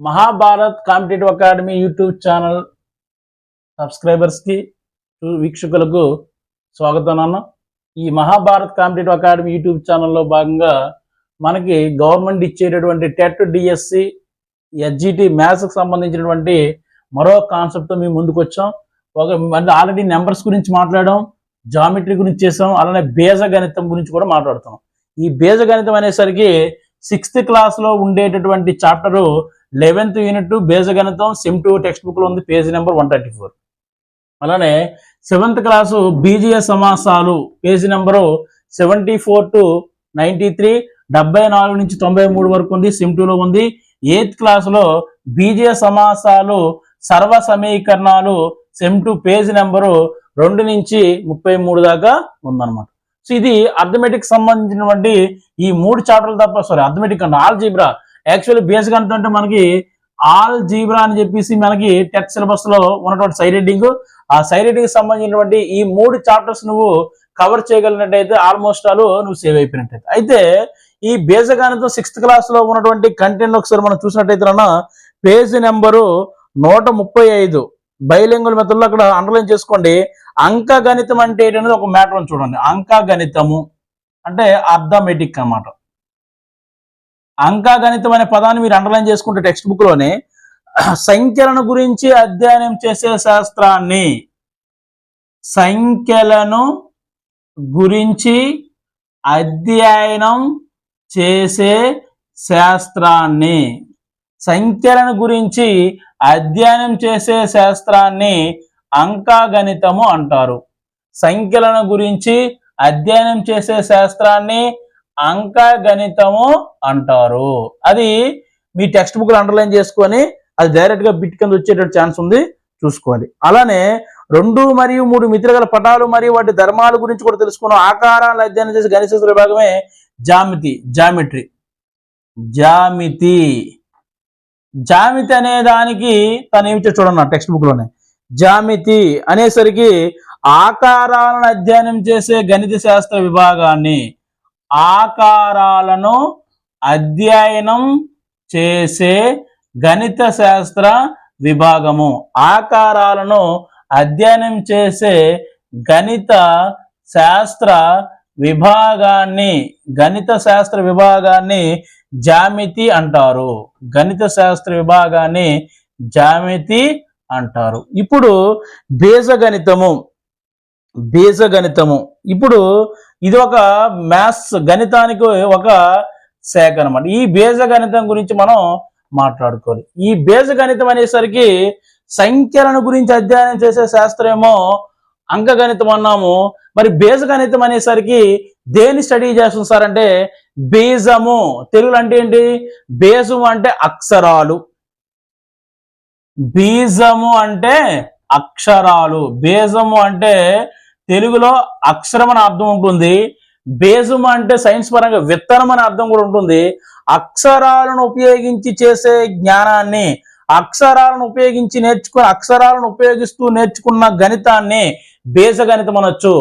Mahabharat competitive academy YouTube channel సబ్స్క్రైబర్స్కి వీక్షకులకు స్వాగతం నాన్న. ఈ మహాభారత్ కాంపిటేటివ్ అకాడమీ యూట్యూబ్ ఛానల్లో భాగంగా మనకి గవర్నమెంట్ ఇచ్చేటటువంటి టెట్ డిఎస్సి ఎస్జిటి మ్యాథ్స్కి సంబంధించినటువంటి మరో కాన్సెప్ట్తో మేము ముందుకు వచ్చాం ఒక అంటే ఆల్రెడీ నెంబర్స్ గురించి మాట్లాడాం జామెట్రీ గురించి చేసాం అలానే బీజగణితం గురించి కూడా మాట్లాడుతాం ఈ బీజగణితం అనేసరికి సిక్స్త్ క్లాస్లో ఉండేటటువంటి చాప్టరు లెవెన్త్ యూనిట్ బీజగణితం సిమ్ టూ టెక్స్ట్ బుక్లో ఉంది page number one thirty four. అలానే సెవెంత్ క్లాసు బీజీఏ సమాసాలు page number seventy four to ninety three డెబ్బై నాలుగు నుంచి తొంభై మూడు వరకు ఉంది సిమ్ టూలో ఉంది. ఎయిత్ క్లాసులో బీజీఏ సమాసాలు సర్వ సమీకరణాలు సెమ్ టూ పేజ్ నెంబరు రెండు నుంచి ముప్పై మూడు దాకా ఉందన్నమాట. సో ఇది అర్థమెటిక్ సంబంధించినటువంటి ఈ మూడు చాప్టర్లు తప్ప సారీ అర్థమెటిక్ అంటే ఆల్ జీబ్రా యాక్చువల్లీ బేసిక్ అంటే మనకి ఆల్ జీబ్రా అని చెప్పేసి మనకి టెట్ సిలబస్లో ఉన్నటువంటి సై రీడింగ్ ఆ సై రీడింగ్ సంబంధించినటువంటి ఈ మూడు చాప్టర్స్ నువ్వు కవర్ చేయగలిగినట్టయితే ఆల్మోస్ట్ ఆల్ నువ్వు సేవ్ అయిపోయినట్టయితే. అయితే ఈ బేసగానితో సిక్స్త్ క్లాస్లో ఉన్నటువంటి కంటెంట్ ఒకసారి మనం చూసినట్టయితే పేజ్ నెంబరు నూట ముప్పై ఐదు. బైలింగుల మెథడ్లో అక్కడ అండర్లైన్ చేసుకోండి. అంక గణితం అంటే ఏంటనేది ఒక మ్యాటర్ చూడండి. అంక గణితము అంటే అర్థమెటిక్ అన్నమాట. అంక గణితం అనే పదాన్ని మీరు అండర్లైన్ చేసుకుంటే టెక్స్ట్ బుక్లోనే సంఖ్యలను గురించి అధ్యయనం చేసే శాస్త్రాన్ని సంఖ్యలను గురించి అధ్యయనం చేసే శాస్త్రాన్ని సంఖ్యలను గురించి అధ్యయనం చేసే శాస్త్రాన్ని అంకగణితము అంటారు. సంఖ్యలను గురించి అధ్యయనం చేసే శాస్త్రాన్ని అంకగణితము అంటారు. అది మీ టెక్స్ట్ బుక్లు అండర్లైన్ చేసుకొని అది డైరెక్ట్గా బిట్ కింద వచ్చేటట్టు ఛాన్స్ ఉంది చూసుకోవాలి అలానే రెండు మరియు మూడు మిత్రగల పటాలు మరియు వాటి ధర్మాల గురించి కూడా తెలుసుకున్న ఆకారాలను అధ్యయనం చేసే గణిత విభాగమే జామితి జామెట్రీ జామితి జామితి అనే దానికి తను ఏమి చూడండి టెక్స్ట్ బుక్లోనే. జామితి అనేసరికి ఆకారాలను అధ్యయనం చేసే గణిత శాస్త్ర విభాగాన్ని ఆకారాలను అధ్యయనం చేసే గణిత శాస్త్ర విభాగము. ఆకారాలను అధ్యయనం చేసే గణిత శాస్త్ర విభాగాన్ని గణిత శాస్త్ర విభాగాన్ని జామితి అంటారు. గణిత శాస్త్ర విభాగాన్ని జామితి అంటారు. ఇప్పుడు బీజగణితము. బీజగణితము. ఇప్పుడు ఇది ఒక మ్యాథ్స్ గణితానికి ఒక శాఖ అనమాట ఈ బీజగణితం గురించి మనం మాట్లాడుకోవాలి. ఈ బీజగణితం అనేసరికి సంఖ్యలను గురించి అధ్యయనం చేసే శాస్త్రమేమో అంకగణితం అన్నాము. మరి బీజగణితం అనేసరికి దేని స్టడీ చేస్తుంది సార్ అంటే బీజము. తెలుగులో అంటే ఏంటి? బీజము అంటే అక్షరాలు. బీజము అంటే అక్షరాలు. బీజము అంటే తెలుగులో అక్షరం అని అర్థం ఉంటుంది. బేజము అంటే సైన్స్ పరంగా విత్తనం అనే అర్థం కూడా ఉంటుంది. అక్షరాలను ఉపయోగించి చేసే జ్ఞానాన్ని అక్షరాలను ఉపయోగించి నేర్చుకుని అక్షరాలను ఉపయోగిస్తూ నేర్చుకున్న గణితాన్ని బేజగణితం అనొచ్చు.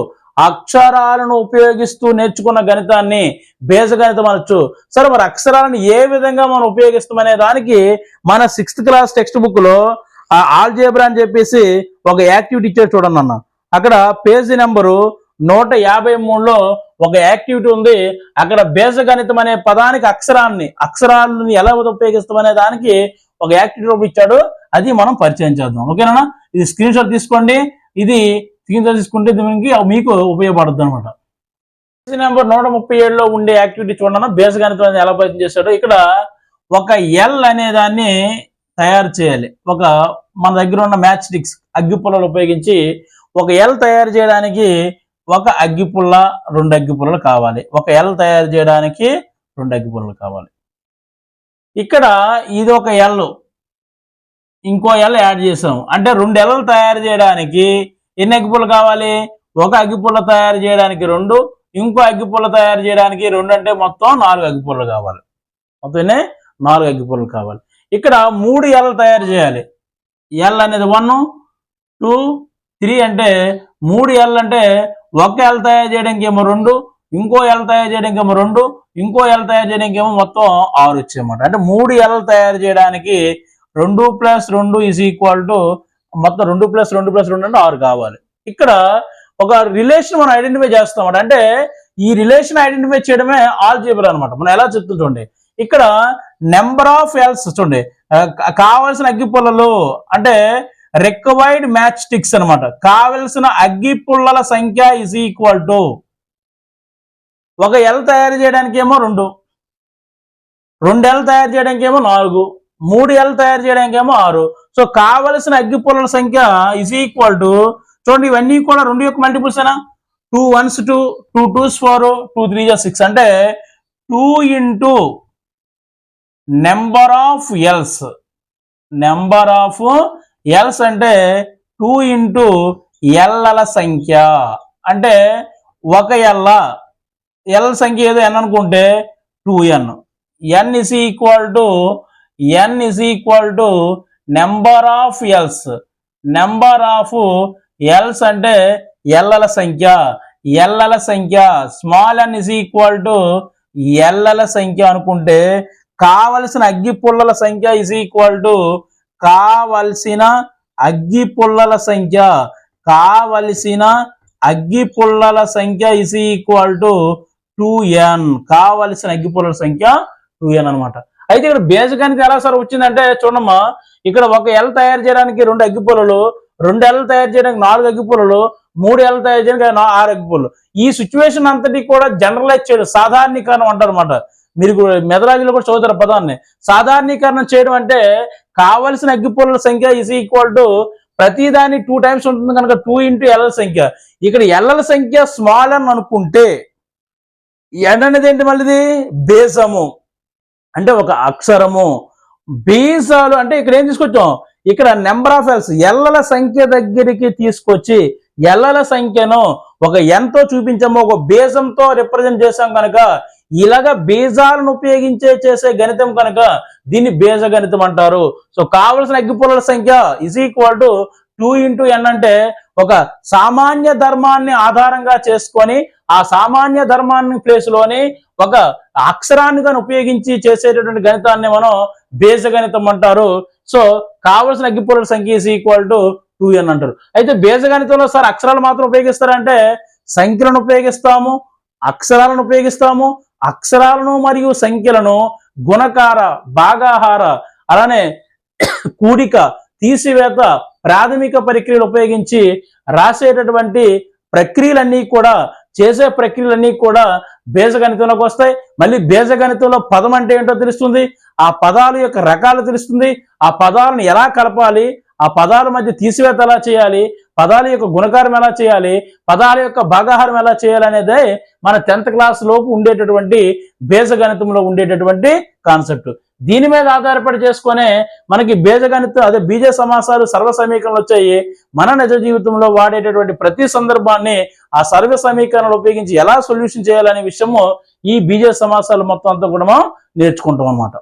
అక్షరాలను ఉపయోగిస్తూ నేర్చుకున్న గణితాన్ని బేజగణితం అనొచ్చు. సరే మరి అక్షరాలను ఏ విధంగా మనం ఉపయోగిస్తామనే దానికి మన సిక్స్త్ క్లాస్ టెక్స్ట్ బుక్లో ఆల్జేబ్రా అని చెప్పేసి ఒక యాక్టివిటీ ఇచ్చారు చూడండి అన్న. అక్కడ పేజీ నెంబరు నూట యాభై మూడులో ఒక యాక్టివిటీ ఉంది. అక్కడ బేజగణితం అనే పదానికి అక్షరాన్ని అక్షరాలను ఎలా ఉపయోగిస్తామనే దానికి ఒక యాక్టివిటీ రూపం ఇచ్చాడు. అది మనం పరిచయం చేద్దాం. ఓకేనా ఇది స్క్రీన్ షాట్ తీసుకోండి. ఇది స్క్రీన్ షాట్ తీసుకుంటే దీనికి మీకు ఉపయోగపడుతుంది అనమాట నెంబర్ నూట ముప్పై ఏడులో ఉండే యాక్టివిటీ చూడండి బేసగణితం అనేది ఎలా పరిచయం చేశాడు? ఇక్కడ ఒక ఎల్ అనే దాన్ని తయారు చేయాలి. ఒక మన దగ్గర ఉన్న మ్యాచ్ స్టిక్స్ అగ్గిపుల్లలు ఉపయోగించి ఒక ఎల్ తయారు చేయడానికి ఒక అగ్గిపుల్ల రెండు అగ్గిపుల్లలు కావాలి. ఒక ఎల్ తయారు చేయడానికి రెండు అగ్గిపుల్లలు కావాలి. ఇక్కడ ఇది ఒక ఎల్ ఇంకో ఎల్ యాడ్ చేసాం. అంటే రెండు ఎల్లు తయారు చేయడానికి ఎన్ని అగ్గిపుల్ల కావాలి? ఒక అగ్గిపుల్ల తయారు చేయడానికి రెండు ఇంకో అగ్గిపుల్ల తయారు చేయడానికి రెండు అంటే మొత్తం నాలుగు అగ్గిపుల్లలు కావాలి. మొత్తం నాలుగు అగ్గిపుల్లలు కావాలి. ఇక్కడ మూడు ఎల్ తయారు చేయాలి. ఎల్ అనేది వన్ టూ త్రీ అంటే మూడు ఎల్ అంటే ఒక ఎల్ తయారు చేయడానికి ఏమో రెండు ఇంకో ఎల్ తయారు చేయడానికి ఏమో రెండు ఇంకో ఎల్ తయారు చేయడానికి ఏమో మొత్తం ఆరు వచ్చాయన్నమాట. అంటే మూడు ఎల్ తయారు చేయడానికి రెండు ప్లస్ రెండు ఈజ్ ఈక్వల్ టు మొత్తం రెండు ప్లస్ రెండు ప్లస్ రెండు అంటే ఆరు కావాలి. ఇక్కడ ఒక రిలేషన్ మనం ఐడెంటిఫై చేస్తాం అంటే ఈ రిలేషన్ ఐడెంటిఫై చేయడమే ఆల్జీబ్రా అనమాట మనం ఎలా చెప్తుంది ఇక్కడ నెంబర్ ఆఫ్ ఎల్స్ చూడండి. కావాల్సిన అగ్గి అంటే రిక్వైర్డ్ మ్యాచ్ స్టిక్స్ అన్నమాట. కావలసిన అగ్గి పుల్లల సంఖ్య ఇస్ ఈక్వల్ టు ఒక ఎల్ తయారు చేయడానికి ఏమో రెండు. రెండు ఎల్ తయారు చేయడానికి ఏమో నాలుగు. మూడు ఎల్ తయారు చేయడానికి ఏమో ఆరు. సో కావలసిన అగ్గి పుల్లల సంఖ్య ఇస్ ఈక్వల్ టు చూడండి ఇవన్నీ కూడా రెండు యొక్క మల్టిపుల్స్ అయినా two ones two two twos four two three జా సిక్స్ అంటే two into number of L's number of L's అంటే టూ ఇంటూ ఎల్లల సంఖ్య. అంటే ఒక ఎల్ల ఎల్ సంఖ్య ఏదో ఎన్ అనుకుంటే two N N is equal to N is equal to number of L's number of L's అంటే ఎల్లల సంఖ్య. ఎల్లల సంఖ్య small N is equal to ఎల్లల సంఖ్య అనుకుంటే కావలసిన అగ్గి పుల్లల సంఖ్య ఇస్ ఈక్వల్ టు కావలసిన అగ్గి పుల్లల సంఖ్య. కావలసిన అగ్గి పుల్లల సంఖ్య is equal to two N కావలసిన అగ్గి పుల్లల సంఖ్య టూ ఎన్ అనమాట అయితే ఇక్కడ బేసికానికి ఎలా సార్ వచ్చిందంటే చూడమ్మా ఇక్కడ ఒక ఎల్ తయారు చేయడానికి రెండు అగ్గి పుల్లలు రెండు ఎల్ తయారు చేయడానికి నాలుగు అగ్గి పుల్లలు మూడు ఎల్ తయారు చేయడానికి ఆరు అగ్గి పుల్లలు. ఈ సిచ్యువేషన్ అంతటి కూడా జనరలైజ్ చేయడం సాధారణీకరణం అంటారు అనమాట మీరు మెదరాజులో కూడా చదువుతారు పదాన్ని. సాధారణీకరణ చేయడం అంటే కావలసిన అగ్గి సంఖ్య ఇస్ ఈక్వల్ టు ప్రతిదాని టూ టైమ్స్ ఉంటుంది కనుక టూ ఇంటూ ఎల్ఎల్ సంఖ్య. ఇక్కడ ఎల్ఎల్ సంఖ్య స్మాల్ అని అనుకుంటే ఎన్ అనేది ఏంటి మళ్ళీది? బేసము అంటే ఒక అక్షరము. బీసాలు అంటే ఇక్కడ ఏం తీసుకొచ్చాం? ఇక్కడ నెంబర్ ఆఫ్ ఎల్స్ ఎల్లల సంఖ్య దగ్గరికి తీసుకొచ్చి ఎల్లల సంఖ్యను ఒక ఎంతో చూపించాము. ఒక బేసంతో రిప్రజెంట్ చేసాం కనుక ఇలాగ బీజాలను ఉపయోగించే చేసే గణితం కనుక దీన్ని బీజ గణితం అంటారు. సో కావలసిన అగ్గిపుల్లల సంఖ్య is equal to two into N అంటే ఒక సామాన్య ధర్మాన్ని ఆధారంగా చేసుకొని ఆ సామాన్య ధర్మాన్ని ప్లేస్లోని ఒక అక్షరాన్ని కానీ ఉపయోగించి చేసేటటువంటి గణితాన్ని మనం బేజ గణితం అంటారు. సో కావలసిన అగ్గిపుల్లల సంఖ్య is equal to two N అంటారు. అయితే బేజ గణితంలో సార్ అక్షరాలు మాత్రం ఉపయోగిస్తారంటే సంఖ్యలను ఉపయోగిస్తాము అక్షరాలను ఉపయోగిస్తాము అక్షరాలను మరియు సంఖ్యలను గుణకార భాగాహార అలానే కూడిక తీసివేత ప్రాథమిక ప్రక్రియలు ఉపయోగించి రాసేటటువంటి ప్రక్రియలన్నీ కూడా చేసే ప్రక్రియలన్నీ కూడా బీజగణితంలోకి వస్తాయి. మళ్ళీ బీజగణితంలో పదం అంటే ఏంటో తెలుస్తుంది? ఆ పదాల యొక్క రకాలు తెలుస్తుంది. ఆ పదాలను ఎలా కలపాలి? ఆ పదాల మధ్య తీసివేత ఎలా చేయాలి? పదాల యొక్క గుణకారం ఎలా చేయాలి? పదాల యొక్క భాగాహారం ఎలా చేయాలి అనేదే మన టెన్త్ క్లాస్ లోపు ఉండేటటువంటి బీజగణితంలో ఉండేటటువంటి కాన్సెప్ట్ దీని మీద ఆధారపడి చేసుకునే మనకి బీజగణితం అదే బీజ సమాసాలు సర్వ సమీకరణలు వచ్చాయి. మన నిజ జీవితంలో వాడేటటువంటి ప్రతి సందర్భాన్ని ఆ సర్వ సమీకరణలు ఉపయోగించి ఎలా సొల్యూషన్ చేయాలనే విషయము ఈ బీజ సమాసాలు మొత్తం అంతా కూడా మనం నేర్చుకుంటాం అనమాట